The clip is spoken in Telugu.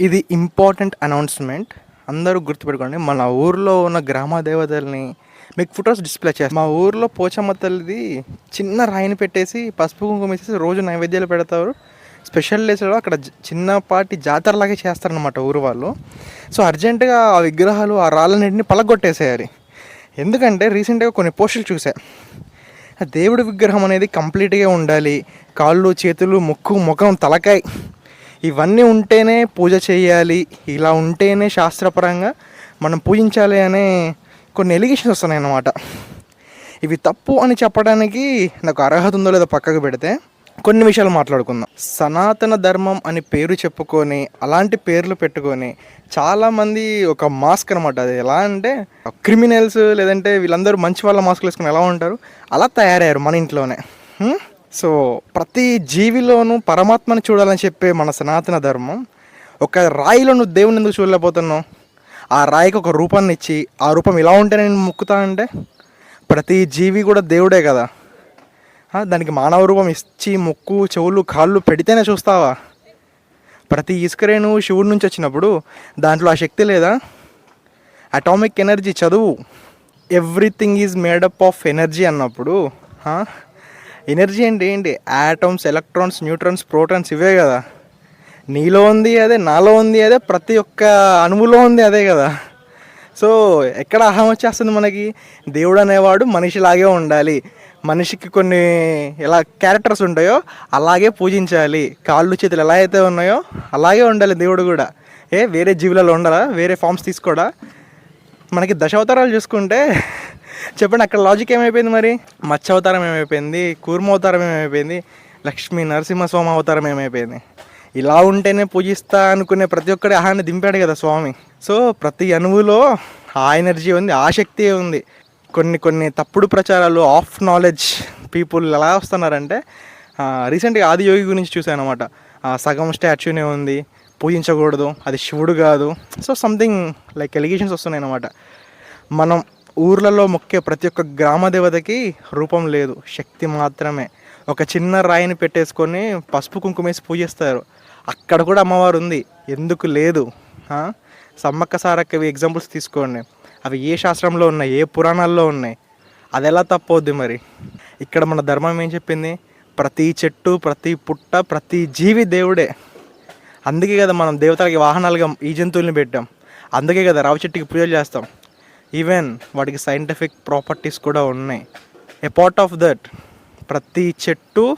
ఇది ఇంపార్టెంట్ అనౌన్స్మెంట్ అందరూ గుర్తుపెట్టుకోండి మన ఊర్లో ఉన్న గ్రామ దేవతల్ని మీకు ఫొటోస్ డిస్ప్లే చేస్తాం. మా ఊర్లో పోచమ్మ తల్లిది చిన్న రాయిని పెట్టేసి పసుపు కుంకుమ వేసేసి రోజు నైవేద్యాలు పెడతారు. స్పెషల్ డేస్లో అక్కడ చిన్నపాటి జాతరలాగే చేస్తారనమాట ఊరు వాళ్ళు. సో అర్జెంటుగా ఆ విగ్రహాలు ఆ రాళ్ళన్నింటిని పలగొట్టేసేయాలి. ఎందుకంటే రీసెంట్గా కొన్ని పోస్టులు చూసా. దేవుడి విగ్రహం అనేది కంప్లీట్గా ఉండాలి. కాళ్ళు చేతులు ముక్కు ముఖం తలకాయ. ఇవన్నీ ఉంటేనే పూజ చేయాలి ఇలా ఉంటేనే శాస్త్రపరంగా మనం పూజించాలి అనే కొన్ని ఎలిగేషన్స్ వస్తున్నాయి అన్నమాట. ఇవి తప్పు అని చెప్పడానికి నాకు అర్హత ఉందో లేదో పక్కకు పెడితే కొన్ని విషయాలు మాట్లాడుకుందాం. సనాతన ధర్మం అని పేరు చెప్పుకొని అలాంటి పేర్లు పెట్టుకొని చాలామంది ఒక మాస్క్ అనమాట అది ఎలా అంటే క్రిమినల్స్ లేదంటే వీళ్ళందరూ మంచి వాళ్ళ మాస్క్లు వేసుకుని ఎలా ఉంటారు? అలా తయారయ్యారు మన ఇంట్లోనే. సో ప్రతి జీవిలోనూ పరమాత్మని చూడాలని చెప్పే మన సనాతన ధర్మం ఒక రాయిలో నువ్వు దేవుని ఎందుకు చూడలేకపోతున్నావు ఆ రాయికి ఒక రూపాన్ని ఇచ్చి ఆ రూపం ఇలా ఉంటే నేను ముక్కుతా అంటే ప్రతి జీవి కూడా దేవుడే కదా. దానికి మానవ రూపం ఇచ్చి ముక్కు చెవులు కాళ్ళు పెడితేనే చూస్తావా? ప్రతి ఇసుకరేణు శివుడి నుంచి వచ్చినప్పుడు దాంట్లో ఆ శక్తి లేదా? అటామిక్ ఎనర్జీ చదువు. Everything is made up of energy అన్నప్పుడు ఎనర్జీ అంటే ఏంటి? యాటమ్స్ ఎలక్ట్రాన్స్ న్యూట్రాన్స్ ప్రోటాన్స్ ఇవే కదా. నీలో ఉంది అదే నాలో ఉంది అదే ప్రతి ఒక్క అణువులో ఉంది అదే కదా. సో ఎక్కడ అహం వచ్చేస్తుంది మనకి? దేవుడు అనేవాడు మనిషిలాగే ఉండాలి. మనిషికి కొన్ని ఎలా క్యారెక్టర్స్ ఉంటాయో అలాగే పూజించాలి. కాళ్ళు చేతులు ఎలా అయితే ఉన్నాయో అలాగే ఉండాలి దేవుడు కూడా. ఏ వేరే జీవులలో ఉండాలా వేరే ఫామ్స్ తీసుకోడా? మనకి దశావతారాలు చూసుకుంటే చెప్పండి అక్కడ లాజిక్ ఏమైపోయింది మరి? మత్స్య అవతారం ఏమైపోయింది? కూర్మ అవతారం ఏమైపోయింది? లక్ష్మీ నరసింహస్వామి అవతారం ఏమైపోయింది? ఇలా ఉంటేనే పూజిస్తా అనుకునే ప్రతి ఒక్కడి ఆహాన్ని దింపాడు కదా స్వామి. సో ప్రతి అణువులో ఆ ఎనర్జీ ఉంది ఆ శక్తి ఉంది. కొన్ని కొన్ని తప్పుడు ప్రచారాలు ఆఫ్ నాలెడ్జ్ పీపుల్ ఎలా వస్తున్నారంటే రీసెంట్గా ఆదియోగి గురించి చూశాను అనమాట సగం స్టాచ్యూనే ఉంది పూజించకూడదు అది శివుడు కాదు. సో సంథింగ్ లైక్ ఎలిగేషన్స్ వస్తున్నాయి అనమాట మనం ఊర్లలో మొక్కే ప్రతి ఒక్క గ్రామ దేవతకి రూపం లేదు శక్తి మాత్రమే. ఒక చిన్న రాయిని పెట్టేసుకొని పసుపు కుంకుమ వేసి పూజిస్తారు. అక్కడ కూడా అమ్మవారు ఉంది ఎందుకు లేదు? సమ్మక్క సారక్కవి ఎగ్జాంపుల్స్ తీసుకోండి. అవి ఏ శాస్త్రంలో ఉన్నాయి? ఏ పురాణాల్లో ఉన్నాయి? అది ఎలా తప్పవుద్ది మరి? ఇక్కడ మన ధర్మం ఏం చెప్పింది? ప్రతి చెట్టు ప్రతి పుట్ట ప్రతి జీవి దేవుడే. అందుకే కదా మనం దేవతలకి వాహనాలుగా ఈ జంతువుల్ని పెట్టాం. అందుకే కదా రావి చెట్టుకి పూజలు చేస్తాం. ఈవెన్ వాటికి సైంటిఫిక్ ప్రాపర్టీస్ కూడా ఉన్నాయి. ఏ పార్ట్ ఆఫ్ దట్ ప్రతి చెట్టు